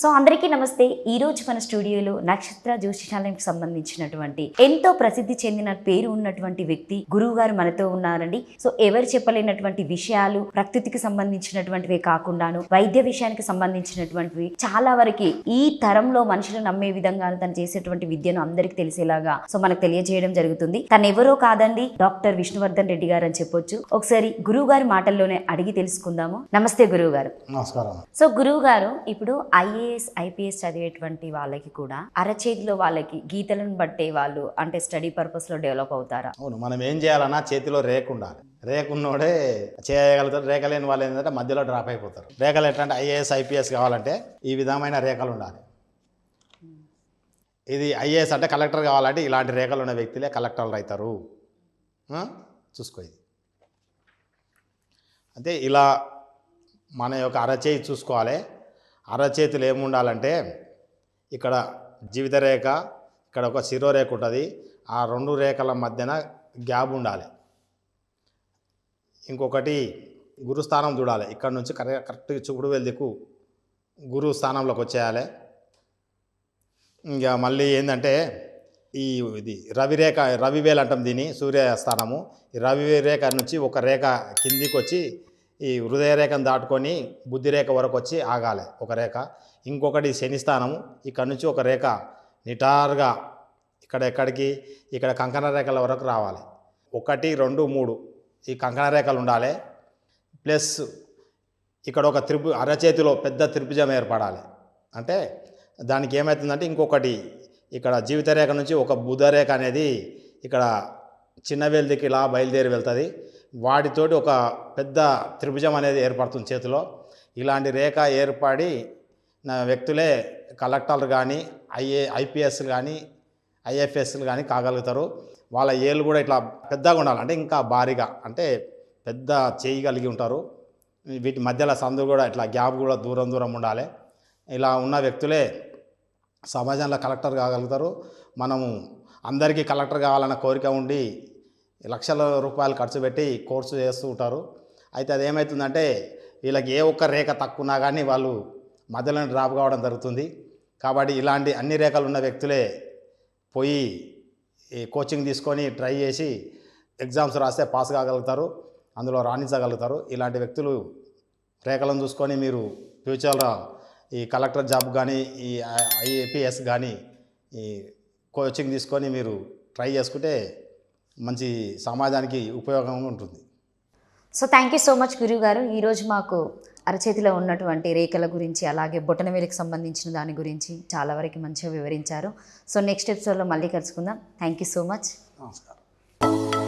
So అందరికీ నమస్తే. ఈ రోజు మన స్టూడియోలో నక్షత్ర జ్యోతిషాలయంకి సంబంధించినటువంటి ఎంతో ప్రసిద్ధి చెందిన పేరు ఉన్నటువంటి వ్యక్తి గురువు గారు మనతో ఉన్నారండి. సో ఎవరు చెప్పలేనటువంటి విషయాలు ప్రకృతికి సంబంధించినటువంటివే కాకుండాను వైద్య విషయానికి సంబంధించినటువంటివి చాలా వరకు ఈ తరంలో మనుషులు నమ్మే విధంగా తను చేసేటువంటి విద్యను అందరికీ తెలిసేలాగా సో మనకు తెలియజేయడం జరుగుతుంది. తను ఎవరో కాదండి డాక్టర్ విష్ణువర్ధన్ రెడ్డి గారు అని చెప్పొచ్చు. ఒకసారి గురువు గారి మాటల్లోనే అడిగి తెలుసుకుందాము. నమస్తే గురువు గారు నమస్కారం. సో గురువు గారు ఇప్పుడు ఐఏఎస్ ఐపీఎస్ చదివేటువంటి వాళ్ళకి కూడా అరచేతిలో వాళ్ళకి గీతలను బట్టే వాళ్ళు అంటే స్టడీ పర్పస్లో డెవలప్ అవుతారా? అవును మనం ఏం చేయాలన్నా చేతిలో రేకు ఉండాలి. రేకు చేయగలుగుతారు రేఖ లేని వాళ్ళు ఏంటంటే మధ్యలో డ్రాప్ అయిపోతారు. రేఖలు ఎట్లా అంటే ఐఏఎస్ ఐపీఎస్ కావాలంటే ఈ విధమైన రేఖలు ఉండాలి. ఇది ఐఏఎస్ అంటే కలెక్టర్ కావాలంటే ఇలాంటి రేఖలు ఉన్న వ్యక్తులే కలెక్టర్లు అవుతారు. చూసుకో ఇది. అంటే ఇలా మన యొక్క అరచేయి చూసుకోవాలి. అరచేతులు ఏముండాలంటే ఇక్కడ జీవిత రేఖ ఇక్కడ ఒక శిరోరేఖ ఉంటుంది. ఆ రెండు రేఖల మధ్యన గ్యాప్ ఉండాలి. ఇంకొకటి గురుస్థానం చూడాలి. ఇక్కడ నుంచి కరెక్ట్ కరెక్ట్ చూపుడు వెళ్దికు. గురు స్థానంలోకి వచ్చేయాలి. ఇంకా మళ్ళీ ఏంటంటే ఈ ఇది రవిరేఖ రవివేలు అంటాం దీన్ని సూర్యస్థానము ఈ రవి రేఖ నుంచి ఒక రేఖ కిందికి వచ్చి ఈ హృదయ రేఖను దాటుకొని బుద్ధి రేఖ వరకు వచ్చి ఆగాలి ఒక రేఖ. ఇంకొకటి శనిస్థానము. ఇక్కడ నుంచి ఒక రేఖ నిటారుగా ఇక్కడ ఎక్కడికి? ఇక్కడ కంకణ రేఖల వరకు రావాలి. ఒకటి రెండు మూడు ఈ కంకణ రేఖలు ఉండాలి. ప్లస్ ఇక్కడ ఒక త్రిపు అరచేతిలో పెద్ద త్రిభుజం ఏర్పడాలి. అంటే దానికి ఏమవుతుందంటే ఇంకొకటి ఇక్కడ జీవిత రేఖ నుంచి ఒక బుధ రేఖ అనేది ఇక్కడ చిన్న వెల్దికి ఇలా బయలుదేరి వెళ్తుంది. వాటితోటి ఒక పెద్ద త్రిభుజం అనేది ఏర్పడుతుంది చేతిలో. ఇలాంటి రేఖ ఏర్పడి నా వ్యక్తులే కలెక్టర్లు కానీ ఐఏ ఐపీఎస్లు కానీ ఐఎఫ్ఎస్లు కానీ కాగలుగుతారు. వాళ్ళ ఏళ్ళు కూడా ఇట్లా పెద్దగా ఉండాలి. అంటే ఇంకా భారీగా. అంటే పెద్ద చేయి కలిగి ఉంటారు. వీటి మధ్యలో సందు కూడా ఇట్లా గ్యాప్ కూడా దూరం దూరం ఉండాలి. ఇలా ఉన్న వ్యక్తులే సమాజంలో కలెక్టర్ కాగలుగుతారు. మనము అందరికీ కలెక్టర్ కావాలన్న కోరిక ఉండి లక్షల రూపాయలు ఖర్చు పెట్టి కోర్సు చేస్తూ ఉంటారు. అయితే అది ఏమవుతుందంటే వీళ్ళకి ఏ ఒక్క రేఖ తక్కువనా కానీ వాళ్ళు మధ్యలో డ్రాప్ కావడం జరుగుతుంది. కాబట్టి ఇలాంటి అన్ని రేఖలు ఉన్న వ్యక్తులే పోయి ఈ కోచింగ్ తీసుకొని ట్రై చేసి ఎగ్జామ్స్ రాస్తే పాస్ కాగలుగుతారు. అందులో రాణించగలుగుతారు. ఇలాంటి వ్యక్తులు రేఖలను చూసుకొని మీరు ఫ్యూచర్లో ఈ కలెక్టర్ జాబ్ కానీ ఈ ఐఏపీఎస్ కానీ ఈ కోచింగ్ తీసుకొని మీరు ట్రై చేసుకుంటే మంచి సమాజానికి ఉపయోగంగా ఉంటుంది. So thank you so much గురువు గారు. ఈరోజు మాకు అరచేతిలో ఉన్నటువంటి రేఖల గురించి అలాగే బొటనవేలికి సంబంధించిన దాని గురించి చాలా వరకు మంచిగా వివరించారు. సో నెక్స్ట్ ఎపిసోడ్లో మళ్ళీ కలుసుకుందాం. థ్యాంక్ యూ సో మచ్ నమస్కారం.